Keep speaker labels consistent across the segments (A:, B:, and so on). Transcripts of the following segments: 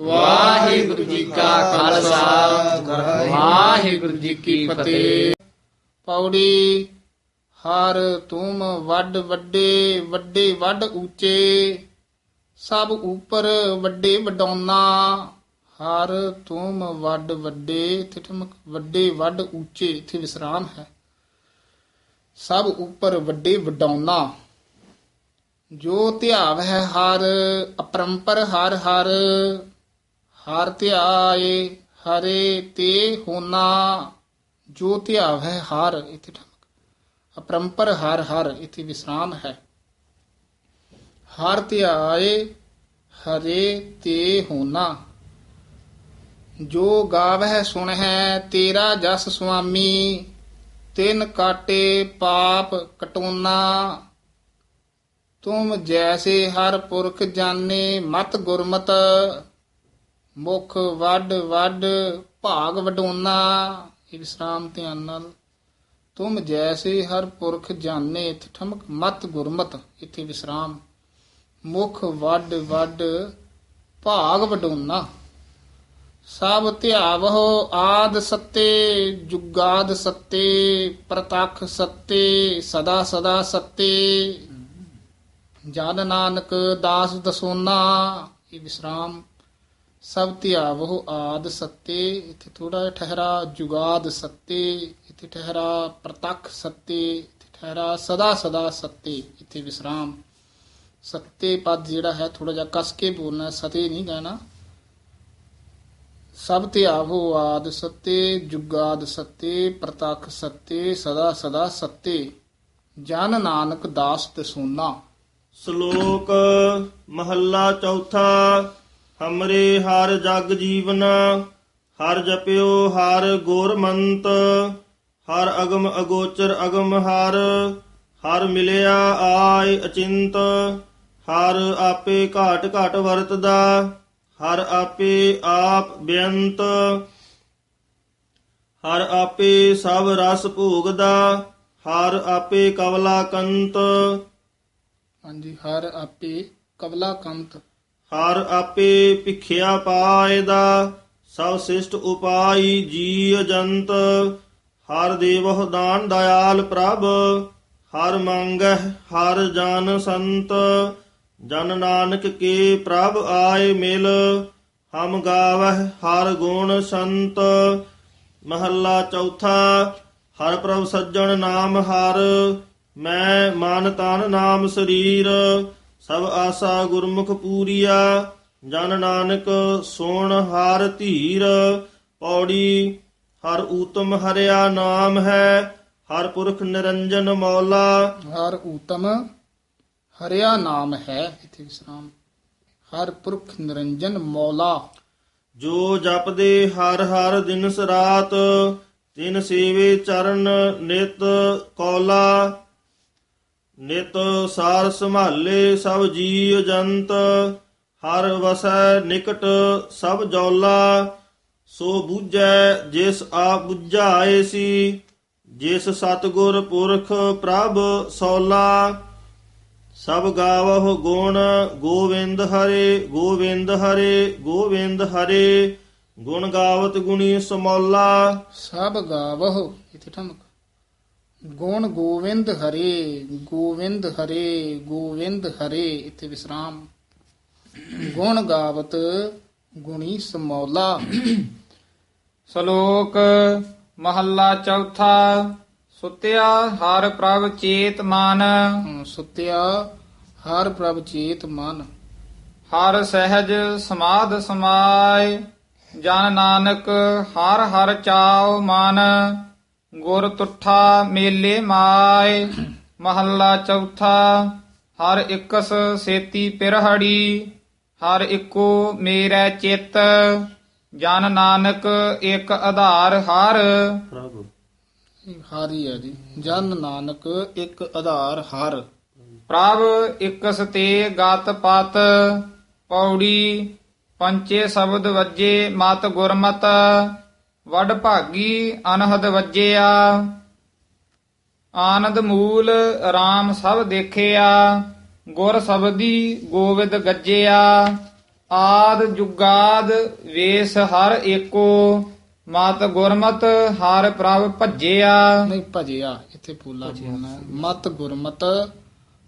A: ਵਾਹਿਗੁਰੂ ਜੀ ਕਾ ਖਾਲਸਾ। ਵਾਹਿਗੁਰੂ ਜੀ ਕੀ ਫਤਿਹ। ਪੌੜੀ ਹਰ ਤੁਮ ਵੱਡ ਵੱਡੇ ਵੱਡੇ ਵੱਡ ਉੱਚੇ, ਸਭ ਉਪਰ ਵੱਡੇ ਵਡਾਉਣਾ ਹਰ ਤੁਮ ਵੱਡ ਵੱਡੇ, ਇੱਥੇ ਵੱਡੇ ਵੱਡ ਉੱਚੇ, ਇੱਥੇ ਵਿਸਰਾਮ ਹੈ। ਸਭ ਉਪਰ ਵੱਡੇ ਵਡਾਉਣਾ ਜੋ ਧਿਆਵ ਹੈ ਹਰ, ਅਪਰੰਪਰ ਹਰ ਹਰ ਹਰ ਧਿਆਏ ਹਰੇ ਤੇ ਹੋਣਾ ਜੋ ਧਿਆਵ ਹੈ ਹਰ, ਇਥੇ ਠਮਕ। ਅਪਰੰਪਰ ਹਰ ਹਰ, ਇਥੇ ਵਿਸਰਾਮ ਹੈ। ਹਰ ਧਿਆਏ ਹਰੇ ਤੇ ਹੋਣਾ ਜੋ ਗਾਵਹਿ ਸੁਣਹਿ, ਤੇਰਾ ਜਸ ਸੁਆਮੀ, ਤਿਨ ਕਾਟੇ ਪਾਪ ਕਟੋਨਾ। ਤੁਮ ਜੈਸੇ ਹਰ ਪੁਰਖ ਜਾਣੇ ਮਤ ਗੁਰਮਤ ਮੁਖ ਵੱਡ ਵੱਡ ਭਾਗ ਵਡੋਨਾ ਇਹ ਵਿਸਰਾਮ ਧਿਆਨ ਨਾਲ। ਤੁਮ ਜੈਸੇ ਹਰ ਪੁਰਖ ਜਾਣੇ, ਇੱਥੇ ਠਮਕ ਮਤ ਗੁਰਮਤ, ਇੱਥੇ ਵਿਸਰਾਮ। ਮੁਖ ਵੱਡ ਵੱਡ ਭਾਗ ਵਡੋਨਾ। ਸਭ ਧਿਆਵਹੁ ਆਦ ਸੱਤੇ, ਜੁਗਾਦ ਸੱਤੇ, ਪ੍ਰਤੱਖ ਸੱਤੇ, ਸਦਾ ਸਦਾ ਸੱਤੇ। ਜਨ ਨਾਨਕ ਦਾਸ ਦਸੋਨਾ, ਇਹ ਵਿਸਰਾਮ। ਸਭ ਧਿਆਵਹੁ ਆਦ ਸੱਤੇ, ਇੱਥੇ ਥੋੜਾ ਜਿਹਾ ਠਹਿਰਾ, ਜੁਗਾਦ ਸੱਤੇ, ਇੱਥੇ ਠਹਿਰਾ, ਪ੍ਰਤੱਖ ਸੱਤੇ, ਇੱਥੇ ਠਹਿਰਾ, ਸਦਾ ਸਦਾ ਸੱਤੇ, ਇੱਥੇ ਵਿਸਰਾਮ। ਸੱਤੇ ਪਦ ਜਿਹੜਾ ਹੈ ਥੋੜਾ ਜਿਹਾ ਕਸ ਕੇ ਬੋਲਣਾ, ਸਤੇ ਨਹੀਂ ਕਹਿਣਾ। ਸਭ ਧਿਆਵੋ ਆਦ ਸੱਤੇ, ਜੁਗਾਦ ਸੱਤੇ, ਪ੍ਰਤੱਖ ਸੱਤੇ, ਸਦਾ ਸਦਾ ਸੱਤੇ। ਜਨ ਨਾਨਕ ਦਾਸ ਤੇ ਸੋਨਾ
B: ਸ਼ਲੋਕ ਮਹੱਲਾ ਚੌਥਾ। ਹਮਰੇ ਹਰ ਜਗ ਜੀਵਨ, ਹਰ ਜਪਿਓ ਹਰ ਗੁਰਮੰਤ, ਹਰ ਅਗਮ ਅਗੋਚਰ ਅਗਮ ਹਰ ਹਰ ਮਿਲਿਆ ਆਏ ਅਚਿੰਤ, ਹਰ ਆਪੇ ਘਾਟ ਘਾਟ ਵਰਤਦਾ, ਹਰ ਆਪੇ ਆਪ ਬੇਅੰਤ, ਹਰ ਆਪੇ ਸਭ ਰਸ ਭੋਗਦਾ, ਹਰ ਆਪੇ ਕਵਲਾ ਕੰਤ
A: ਹਾਂਜੀ, ਹਰ ਆਪੇ ਕਵਲਾ ਕੰਤ
B: ਹਰ ਆਪੇ ਭਿਖਿਆ ਪਾਏ ਦਾ ਸਭ ਸਿਸ਼ਟ ਉਪਾਈ ਜੀ ਜੰਤ। ਹਰ ਦੇਵਹੁ ਦਾਨ ਦਇਆਲ ਪ੍ਰਭ, ਹਰ ਮੰਗਹਿ ਹਰ ਜਨ ਸੰਤ। ਜਨ ਨਾਨਕ ਕੇ ਪ੍ਰਭ ਆਏ ਮਿਲ, ਹਮ ਗਾਵਹਿ ਹਰ ਗੁਣ ਸੰਤ। ਮਹੱਲਾ ਚੌਥਾ, ਹਰ ਪ੍ਰਭ ਸੱਜਣ ਨਾਮ ਹਰ, ਮੈਂ ਮਨ ਤਨ ਨਾਮ ਸਰੀਰ। ਸਭ ਆਸਾ ਗੁਰਮੁਖ ਪੂਰੀਆ ਜਨ ਨਾਨਕ ਸੋਣ ਹਰ ਧੀਰ ਪੌੜੀ ਹਰ ਊਤਮ ਹਰਿਆ ਨਾਮ ਹੈ ਹਰ ਪੁਰਖ ਨਿਰੰਜਨ ਮੌਲਾ।
A: ਹਰ ਊਤਮ ਹਰਿਆ ਨਾਮ ਹੈ ਇੱਥੇ ਵਿਸਰਾਮ ਹਰ ਪੁਰਖ ਨਿਰੰਜਨ ਮੌਲਾ।
B: ਜੋ ਜਪਦੇ ਹਰ ਹਰ ਦਿਨਸ ਰਾਤ ਤਿਨ ਸੇਵੇ ਚਰਨ ਨਿਤ ਕੌਲਾ। ਨਿਤ ਸਾਰ ਸੰਭਾਲੇ ਸਭ ਜੀਵ ਜੰਤ, ਹਰ ਵਸੈ ਨਿਕਟ ਸਭ ਜੌਲਾ, ਸੋ ਬੂਝੈ ਜਿਸ ਆਪ ਬੁਝਾਏ ਸੀ, ਜਿਸ ਸਤਗੁਰ ਪੁਰਖ ਪ੍ਰਭ ਸੌਲਾ। ਸਭ ਗਾਵਹੁ ਗੁਣ, ਗੋਵਿੰਦ ਹਰੇ ਗੋਵਿੰਦ ਹਰੇ ਗੋਵਿੰਦ ਹਰੇ, ਗੁਣ ਗਾਵਤ ਗੁਣੀ ਸਮੌਲਾ।
A: ਸਭ ਗਾਵਹੁ, ਇੱਥੇ ਠਮਕ। ਗੁਣ ਗੋਵਿੰਦ ਹਰੇ ਗੋਵਿੰਦ ਹਰੇ ਗੋਵਿੰਦ ਹਰੇ ਇੱਥੇ ਵਿਸਰਾਮ। ਗੁਣ ਗਾਵਤ ਗੁਣੀ ਸਮੌਲਾ। ਸ਼ਲੋਕ ਮਹੱਲਾ ਚੌਥਾ ਸੁਤਿਆ ਹਰ ਪ੍ਰਭ ਚੇਤ ਮਨ। ਸੁਤਿਆ ਹਰ ਪ੍ਰਭ ਚੇਤ ਮਨ। ਹਰ ਸਹਿਜ ਸਮਾਧ ਸਮਾਏ ਜਨ ਨਾਨਕ ਹਰ ਹਰ ਚਾਉ ਮਨ। ਗੁਰ ਤੁਠਾ ਮੇਲੇ ਮਾਏ ਮਹੱਲਾ ਚੌਥਾ ਹਰ ਇਕਸ ਸੇਤੀ ਪਿਰਹੜੀ ਹਰ ਇੱਕੋ ਮੇਰਾ ਚਿੱਤ ਜਨ ਨਾਨਕ ਇੱਕ ਆਧਾਰ ਹਰ।
B: ਪ੍ਰਭ।
A: ਹਾਰੀ ਹੈ ਜੀ। ਜਨ ਨਾਨਕ ਇੱਕ ਆਧਾਰ ਹਰ।
C: ਪ੍ਰਭ ਇਕਸ ਤੇ ਗਤ ਪਤ ਪੌੜੀ ਪੰਚੇ ਸ਼ਬਦ ਵੱਜੇ ਮਤ ਗੁਰਮਤ ਵਡ ਭਾਗੀ ਅਨਹਦ ਵੱਜਿਆ। ਆਨੰਦ ਮੂਲ RAM ਸਭ ਦੇਖਿਆ। ਗੁਰ ਸਬਦੀ ਗੋਵਿੰਦ ਗੱਜਿਆ। ਆਦ ਜੁਗਾਦ ਵੇਸ ਹਰ ਏਕੋ। ਮਤ ਗੁਰਮਤ ਹਰ ਪ੍ਰਭ ਭਜਿਆ।
A: ਨਹੀਂ ਭਜਿਆ ਇੱਥੇ ਪੂਲਾ ਬੋਲਣਾ। ਮਤ ਗੁਰਮਤ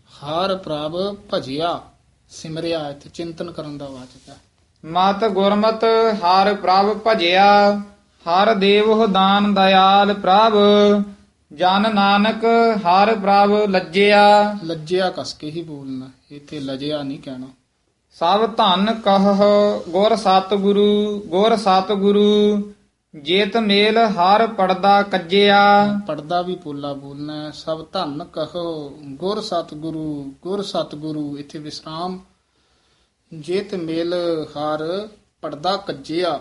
A: ਹਰ ਪ੍ਰਭ ਭਜਿਆ। ਸਿਮਰਿਆ ਇੱਥੇ ਚਿੰਤਨ ਕਰਨ ਦਾ ਵਾਚਕ ਹੈ।
C: ਮਤ ਗੁਰਮਤ ਹਰ ਪ੍ਰਭ ਭਜਿਆ। ਹਰ ਦੇਵ ਦਾਨ ਦਇਆਲ ਪ੍ਰਭ ਜਨ ਨਾਨਕ ਹਰ ਪ੍ਰਭ ਲੱਜਿਆ।
A: ਲੱਜਿਆ ਕਸ ਕੇ ਹੀ ਬੋਲਣਾ ਇੱਥੇ ਲਜਿਆ ਨਹੀਂ ਕਹਿਣਾ।
C: ਸਭ ਧਨ ਕਹ ਗੁਰ ਸਤਿਗੁਰੂ ਗੁਰ ਸਤਿਗੁਰੂ ਜੇਤ ਮੇਲ ਹਰ ਪੜਦਾ ਕੱਜਿਆ।
A: ਪੜਦਾ ਵੀ ਪੋਲਾ ਬੋਲਣਾ। ਸਭ ਧੰਨ ਕਹੋ ਗੁਰ ਸਤਿਗੁਰੂ ਗੁਰ ਸਤਿਗੁਰੂ ਇੱਥੇ ਵਿਸਰਾਮ। ਜੇਤ ਮੇਲ ਹਰ ਪੜਦਾ ਕੱਜਿਆ।